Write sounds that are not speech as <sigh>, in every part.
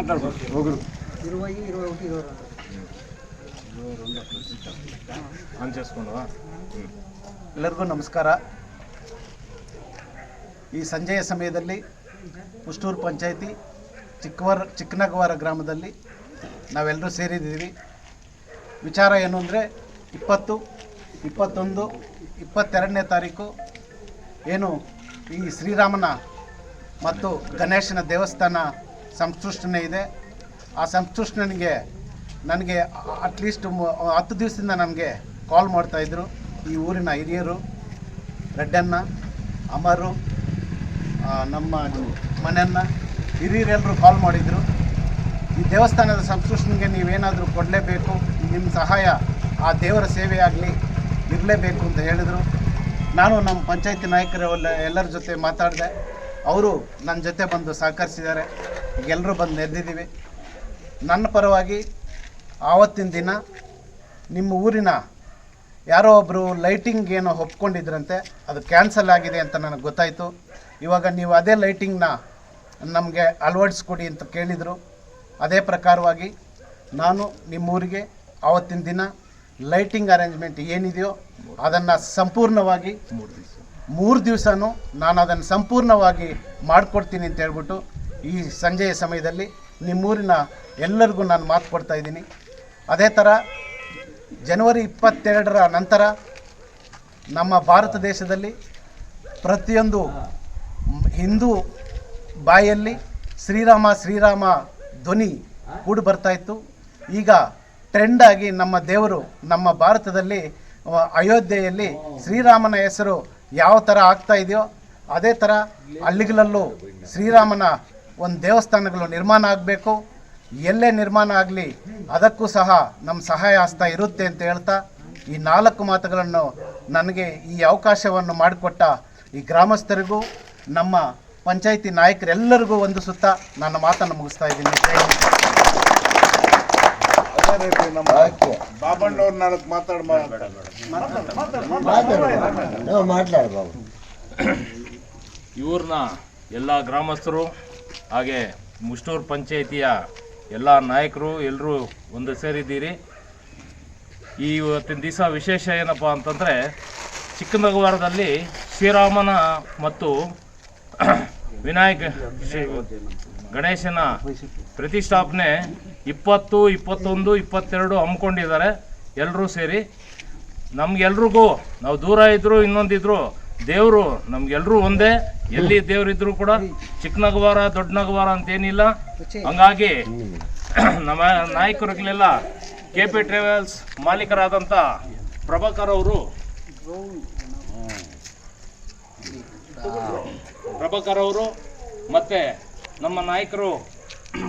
ಮಾತಾಡ್ಬೋದು ಎಲ್ಲರಿಗೂ ನಮಸ್ಕಾರ. ಈ ಸಂಜೆಯ ಸಮಯದಲ್ಲಿ ಪುಷ್ಟೂರು ಪಂಚಾಯಿತಿ ಚಿಕ್ಕವರ ಚಿಕ್ಕನಗವಾರ ಗ್ರಾಮದಲ್ಲಿ ನಾವೆಲ್ಲರೂ ಸೇರಿದ್ದೀವಿ. ವಿಚಾರ ಏನು ಅಂದರೆ ಇಪ್ಪತ್ತು ಇಪ್ಪತ್ತೊಂದು ಇಪ್ಪತ್ತೆರಡನೇ ತಾರೀಕು ಏನು ಈ ಶ್ರೀರಾಮನ ಮತ್ತು ಗಣೇಶನ ದೇವಸ್ಥಾನ ಸಂಸೃಷ್ಟನೆ ಇದೆ. ಆ ಸಂತುಷ್ಟನಿಗೆ ನನಗೆ ಅಟ್ಲೀಸ್ಟ್ ಹತ್ತು ದಿವಸದಿಂದ ನನಗೆ ಕಾಲ್ ಮಾಡ್ತಾಯಿದ್ರು ಈ ಊರಿನ ಹಿರಿಯರು, ರೆಡ್ಡಣ್ಣ, ಅಮರು ನಮ್ಮ ಮನೆಯನ್ನ ಹಿರಿಯರೆಲ್ಲರೂ ಕಾಲ್ ಮಾಡಿದರು. ಈ ದೇವಸ್ಥಾನದ ಸಂತುಷ್ಟನಿಗೆ ನೀವೇನಾದರೂ ಕೊಡಲೇಬೇಕು ನಿಮ್ಮ ಸಹಾಯ ಆ ದೇವರ ಸೇವೆ ಆಗಲಿ, ಇರಲೇಬೇಕು ಅಂತ ಹೇಳಿದರು. ನಾನು ನಮ್ಮ ಪಂಚಾಯತಿ ನಾಯಕರ ಎಲ್ಲರ ಜೊತೆ ಮಾತಾಡಿದೆ. ಅವರು ನನ್ನ ಜೊತೆ ಬಂದು ಸಹಕರಿಸಿದ್ದಾರೆ. ಎಲ್ಲರೂ ಬಂದು ನೆರೆದಿದ್ದೀವಿ. ನನ್ನ ಪರವಾಗಿ ಆವತ್ತಿನ ದಿನ ನಿಮ್ಮ ಊರಿನ ಯಾರೋ ಒಬ್ಬರು ಲೈಟಿಂಗ್ ಏನೋ ಒಪ್ಕೊಂಡಿದ್ರಂತೆ ಅದು ಕ್ಯಾನ್ಸಲ್ ಆಗಿದೆ ಅಂತ ನನಗೆ ಗೊತ್ತಾಯಿತು. ಇವಾಗ ನೀವು ಅದೇ ಲೈಟಿಂಗ್ನ ನಮಗೆ ಅಳವಡಿಸ್ಕೊಡಿ ಅಂತ ಕೇಳಿದರು. ಅದೇ ಪ್ರಕಾರವಾಗಿ ನಾನು ನಿಮ್ಮೂರಿಗೆ ಆವತ್ತಿನ ದಿನ ಲೈಟಿಂಗ್ ಅರೇಂಜ್ಮೆಂಟ್ ಏನಿದೆಯೋ ಅದನ್ನು ಸಂಪೂರ್ಣವಾಗಿ ಮೂರು ದಿವಸನೂ ನಾನು ಅದನ್ನು ಸಂಪೂರ್ಣವಾಗಿ ಮಾಡಿಕೊಡ್ತೀನಿ ಅಂತ ಹೇಳ್ಬಿಟ್ಟು ಈ ಸಂಜೆಯ ಸಮಯದಲ್ಲಿ ನಿಮ್ಮೂರಿನ ಎಲ್ಲರಿಗೂ ನಾನು ಮಾತು ಕೊಡ್ತಾ ಇದ್ದೀನಿ. ಅದೇ ಥರ ಜನವರಿ ಇಪ್ಪತ್ತೆರಡರ ನಂತರ ನಮ್ಮ ಭಾರತ ದೇಶದಲ್ಲಿ ಪ್ರತಿಯೊಂದು ಹಿಂದೂ ಬಾಯಲ್ಲಿ ಶ್ರೀರಾಮ ಶ್ರೀರಾಮ ಧ್ವನಿ ಕೂಡಿ ಬರ್ತಾ ಇತ್ತು. ಈಗ ಟ್ರೆಂಡಾಗಿ ನಮ್ಮ ದೇವರು ನಮ್ಮ ಭಾರತದಲ್ಲಿ ಅಯೋಧ್ಯೆಯಲ್ಲಿ ಶ್ರೀರಾಮನ ಹೆಸರು ಯಾವ ಥರ ಆಗ್ತಾ ಇದೆಯೋ, ಅದೇ ಥರ ಹಳ್ಳಿಗಳಲ್ಲೂ ಶ್ರೀರಾಮನ ಒಂದು ದೇವಸ್ಥಾನಗಳು ನಿರ್ಮಾಣ ಆಗಬೇಕು ಎಲ್ಲೇ ನಿರ್ಮಾಣ ಆಗಲಿ ಅದಕ್ಕೂ ಸಹ ನಮ್ಮ ಸಹಾಯ ಹಸ್ತ ಇರುತ್ತೆ ಅಂತ ಹೇಳ್ತಾ ಈ ನಾಲ್ಕು ಮಾತುಗಳನ್ನು ನನಗೆ ಈ ಅವಕಾಶವನ್ನು ಮಾಡಿಕೊಟ್ಟ ಈ ಗ್ರಾಮಸ್ಥರಿಗೂ ನಮ್ಮ ಪಂಚಾಯಿತಿ ನಾಯಕರೆಲ್ಲರಿಗೂ ಒಂದು ಸುತ್ತ ನನ್ನ ಮಾತನ್ನು ಮುಗಿಸ್ತಾ ಇದ್ದೀನಿ. ಬಾಬಣ್ಣವ್ರ ನಾಲ್ಕು ಮಾತಾಡ ಮಾತಾಡ ಇವ್ರನ್ನ ಎಲ್ಲ ಗ್ರಾಮಸ್ಥರು ಹಾಗೆ ಮುಷ್ಟೂರು ಪಂಚಾಯಿತಿಯ ಎಲ್ಲ ನಾಯಕರು ಎಲ್ಲರೂ ಒಂದು ಸೇರಿದ್ದೀರಿ. ಈ ಇವತ್ತಿನ ದಿವಸ ವಿಶೇಷ ಏನಪ್ಪ ಅಂತಂದರೆ ಚಿಕ್ಕಮಗಳೂರದಲ್ಲಿ ಶ್ರೀರಾಮನ ಮತ್ತು <clears throat> ವಿನಾಯಕ ಗಣೇಶನ ಪ್ರತಿಷ್ಠಾಪನೆ ಇಪ್ಪತ್ತು, ಇಪ್ಪತ್ತೊಂದು, ಇಪ್ಪತ್ತೆರಡು ಹಮ್ಮಿಕೊಂಡಿದ್ದಾರೆ. ಎಲ್ಲರೂ ಸೇರಿ ನಮಗೆಲ್ರಿಗೂ, ನಾವು ದೂರ ಇದ್ದರೂ ಇನ್ನೊಂದಿದ್ರು ದೇವರು ನಮ್ಗೆಲ್ರೂ ಒಂದೇ, ಎಲ್ಲಿ ದೇವರಿದ್ರು ಕೂಡ ಚಿಕ್ಕ ನಗವಾರ, ದೊಡ್ಡ ನಗವಾರ ಅಂತೇನಿಲ್ಲ. ಹಂಗಾಗಿ ನಮ್ಮ ನಾಯಕರುಗಳೆಲ್ಲ ಕೆ ಪಿ ಟ್ರಾವೆಲ್ಸ್ ಮಾಲೀಕರಾದಂಥ ಪ್ರಭಾಕರ್ ಅವರು. ಪ್ರಭಾಕರ್ ಅವರು ಮತ್ತೆ ನಮ್ಮ ನಾಯಕರು,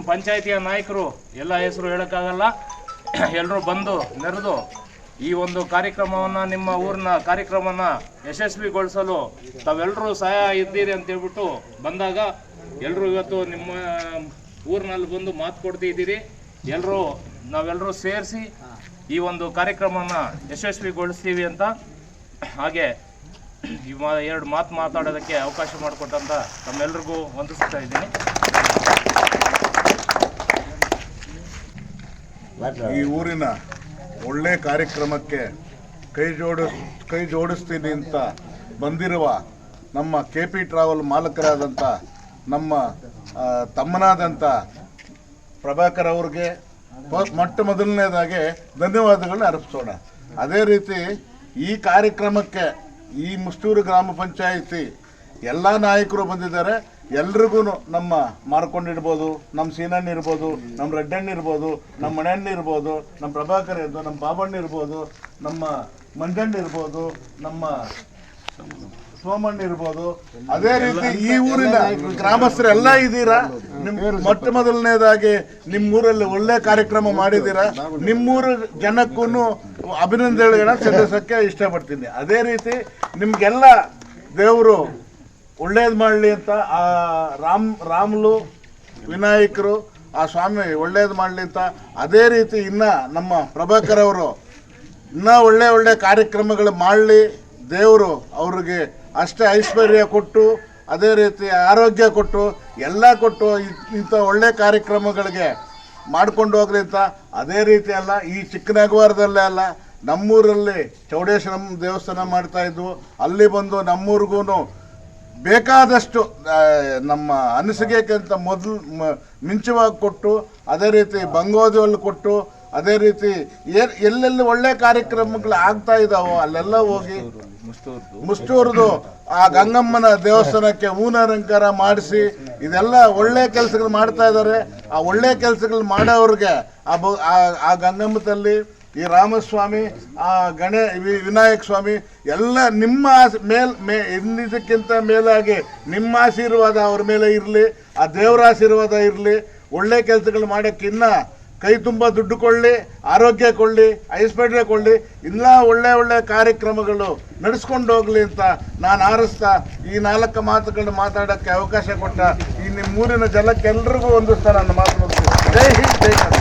ಪಂಚಾಯಿತಿಯ ನಾಯಕರು, ಎಲ್ಲ ಹೆಸರು ಹೇಳೋಕ್ಕಾಗಲ್ಲ. ಎಲ್ಲರೂ ಬಂದು ನೆರೆದು ಈ ಒಂದು ಕಾರ್ಯಕ್ರಮವನ್ನು, ನಿಮ್ಮ ಊರಿನ ಕಾರ್ಯಕ್ರಮನ ಯಶಸ್ವಿಗೊಳಿಸಲು ತಾವೆಲ್ಲರೂ ಸಹಾಯ ಇದ್ದೀರಿ ಅಂತ ಹೇಳ್ಬಿಟ್ಟು ಬಂದಾಗ ಎಲ್ಲರೂ ಇವತ್ತು ನಿಮ್ಮ ಊರಿನಲ್ಲಿ ಬಂದು ಮಾತು ಕೊಡ್ತಿದ್ದೀರಿ ಎಲ್ಲರೂ ನಾವೆಲ್ಲರೂ ಸೇರಿಸಿ ಈ ಒಂದು ಕಾರ್ಯಕ್ರಮನ ಯಶಸ್ವಿಗೊಳಿಸ್ತೀವಿ ಅಂತ. ಹಾಗೆ ಈ ಎರಡು ಮಾತು ಮಾತಾಡೋದಕ್ಕೆ ಅವಕಾಶ ಮಾಡಿಕೊಟ್ಟಂತ ತಮ್ಮೆಲ್ರಿಗೂ ವಂದಿಸ್ತಾ ಇದ್ದೀನಿ. ಈ ಊರಿನ ಒಳ್ಳೆ ಕಾರ್ಯಕ್ರಮಕ್ಕೆ ಕೈ ಜೋಡಿಸ್ ಕೈ ಜೋಡಿಸ್ತೀನಿ ಅಂತ ಬಂದಿರುವ ನಮ್ಮ ಕೆ ಪಿ ಟ್ರಾವೆಲ್ ಮಾಲಕರಾದಂಥ ನಮ್ಮ ತಮ್ಮನಾದಂಥ ಪ್ರಭಾಕರ್ ಅವ್ರಿಗೆ ಮೊಟ್ಟ ಮೊದಲನೇದಾಗಿ ಧನ್ಯವಾದಗಳನ್ನ ಅರ್ಪಿಸೋಣ. ಅದೇ ರೀತಿ ಈ ಕಾರ್ಯಕ್ರಮಕ್ಕೆ ಈ ಮುಸ್ತೂರು ಗ್ರಾಮ ಪಂಚಾಯಿತಿ ಎಲ್ಲ ನಾಯಕರು ಬಂದಿದ್ದಾರೆ. ಎಲ್ರಿಗೂ ನಮ್ಮ ಮಾರ್ಕೊಂಡಿರ್ಬೋದು ನಮ್ಮ ಸೀನಣ್ಣ ಇರ್ಬೋದು ನಮ್ಮ ರೆಡ್ಡಣ್ಣ ಇರ್ಬೋದು ನಮ್ಮ ಮಣಣ್ಣ ಇರ್ಬೋದು ನಮ್ಮ ಪ್ರಭಾಕರ್ ಇರ್ಬೋದು ನಮ್ಮ ಬಾಬಣ್ಣ ಇರ್ಬೋದು ನಮ್ಮ ಮಂಜಣ್ಣ ಇರ್ಬೋದು ನಮ್ಮ ಸೋಮಣ್ಣ ಇರ್ಬೋದು. ಅದೇ ರೀತಿ ಈ ಊರಿನ ಗ್ರಾಮಸ್ಥರೆಲ್ಲ ಇದ್ದೀರಾ? ನಿಮ್ ಮೊಟ್ಟ ಮೊದಲನೇದಾಗಿ ನಿಮ್ಮೂರಲ್ಲಿ ಒಳ್ಳೆ ಕಾರ್ಯಕ್ರಮ ಮಾಡಿದ್ದೀರಾ? ನಿಮ್ಮೂರ ಜನಕ್ಕೂ ಅಭಿನಂದನೆಗಳನ್ನ ಸಲ್ಲಿಸೋಕ್ಕೆ ಇಷ್ಟಪಡ್ತೀನಿ. ಅದೇ ರೀತಿ ನಿಮ್ಗೆಲ್ಲ ದೇವರು ಒಳ್ಳೇದು ಮಾಡಲಿ ಅಂತ ಆ ರಾಮ್, ರಾಮ್ಲು, ವಿನಾಯಕರು, ಆ ಸ್ವಾಮಿ ಒಳ್ಳೇದು ಮಾಡಲಿ ಅಂತ ಅದೇ ರೀತಿ ಇನ್ನ ನಮ್ಮ ಪ್ರಭಾಕರ್ ಅವರು ಇನ್ನೂ ಒಳ್ಳೆ ಒಳ್ಳೆ ಕಾರ್ಯಕ್ರಮಗಳು ಮಾಡಲಿ, ದೇವರು ಅವ್ರಿಗೆ ಅಷ್ಟೇ ಐಶ್ವರ್ಯ ಕೊಟ್ಟು, ಅದೇ ರೀತಿ ಆರೋಗ್ಯ ಕೊಟ್ಟು, ಎಲ್ಲ ಕೊಟ್ಟು ಇಂಥ ಒಳ್ಳೆ ಕಾರ್ಯಕ್ರಮಗಳಿಗೆ ಮಾಡ್ಕೊಂಡು ಹೋಗ್ಲಿ ಅಂತ ಅದೇ ರೀತಿ ಅಲ್ಲ, ಈ ಚಿಕ್ಕನಗವಾರದಲ್ಲೇ ಅಲ್ಲ, ನಮ್ಮೂರಲ್ಲಿ ಚೌಡೇಶ್ವರಂ ದೇವಸ್ಥಾನ ಮಾಡ್ತಾಯಿದ್ವು ಅಲ್ಲಿ ಬಂದು ನಮ್ಮೂರಿಗೂ ಬೇಕಾದಷ್ಟು ನಮ್ಮ ಅನಿಸಿಕೆಗಿಂತ ಮೊದಲು ಮಿಂಚುವಾಗಿ ಕೊಟ್ಟು ಅದೇ ರೀತಿ ಬಂಗೋದಿಯಲ್ಲಿ ಕೊಟ್ಟು ಅದೇ ರೀತಿ ಏನ್ ಎಲ್ಲೆಲ್ಲಿ ಒಳ್ಳೆ ಕಾರ್ಯಕ್ರಮಗಳು ಆಗ್ತಾ ಇದಾವೋ ಅಲ್ಲೆಲ್ಲ ಹೋಗಿ ಮುಷ್ಟೂರ್ದು ಆ ಗಂಗಮ್ಮನ ದೇವಸ್ಥಾನಕ್ಕೆ ಊನರಂಕಾರ ಮಾಡಿಸಿ ಇದೆಲ್ಲ ಒಳ್ಳೆ ಕೆಲಸಗಳು ಮಾಡ್ತಾ ಇದ್ದಾರೆ ಆ ಒಳ್ಳೆ ಕೆಲಸಗಳು ಮಾಡೋವ್ರಿಗೆ ಆ ಬ- ಆ- ಆ ಗಂಗಮ್ಮದಲ್ಲಿ ಈ ರಾಮಸ್ವಾಮಿ, ಆ ಗಣೇ ವಿನಾಯಕ ಸ್ವಾಮಿ, ಎಲ್ಲ ನಿಮ್ಮ ಮೇಲ್ ಮೇ ಇನ್ನಿದಕ್ಕಿಂತ ಮೇಲಾಗಿ ನಿಮ್ಮ ಆಶೀರ್ವಾದ ಅವ್ರ ಮೇಲೆ ಇರಲಿ, ಆ ದೇವರ ಆಶೀರ್ವಾದ ಇರಲಿ, ಒಳ್ಳೆ ಕೆಲಸಗಳು ಮಾಡೋಕ್ಕಿನ್ನ ಕೈ ತುಂಬ ದುಡ್ಡು ಕೊಳ್ಳಿ ಆರೋಗ್ಯ ಕೊಳ್ಳಿ ಐಸ್ಪೇಟೆ ಕೊಳ್ಳಿ ಇಲ್ಲ ಒಳ್ಳೆ ಒಳ್ಳೆ ಕಾರ್ಯಕ್ರಮಗಳು ನಡೆಸ್ಕೊಂಡು ಹೋಗ್ಲಿ ಅಂತ ನಾನು ಆರಿಸ್ತಾ ಈ ನಾಲ್ಕು ಮಾತುಗಳನ್ನ ಮಾತಾಡೋಕ್ಕೆ ಅವಕಾಶ ಕೊಟ್ಟ ಈ ನಿಮ್ಮೂರಿನ ಜನಕ್ಕೆ ಒಂದು ನನ್ನ ಮಾತು. ಜೈ ಹಿಂದ್, ಜೈ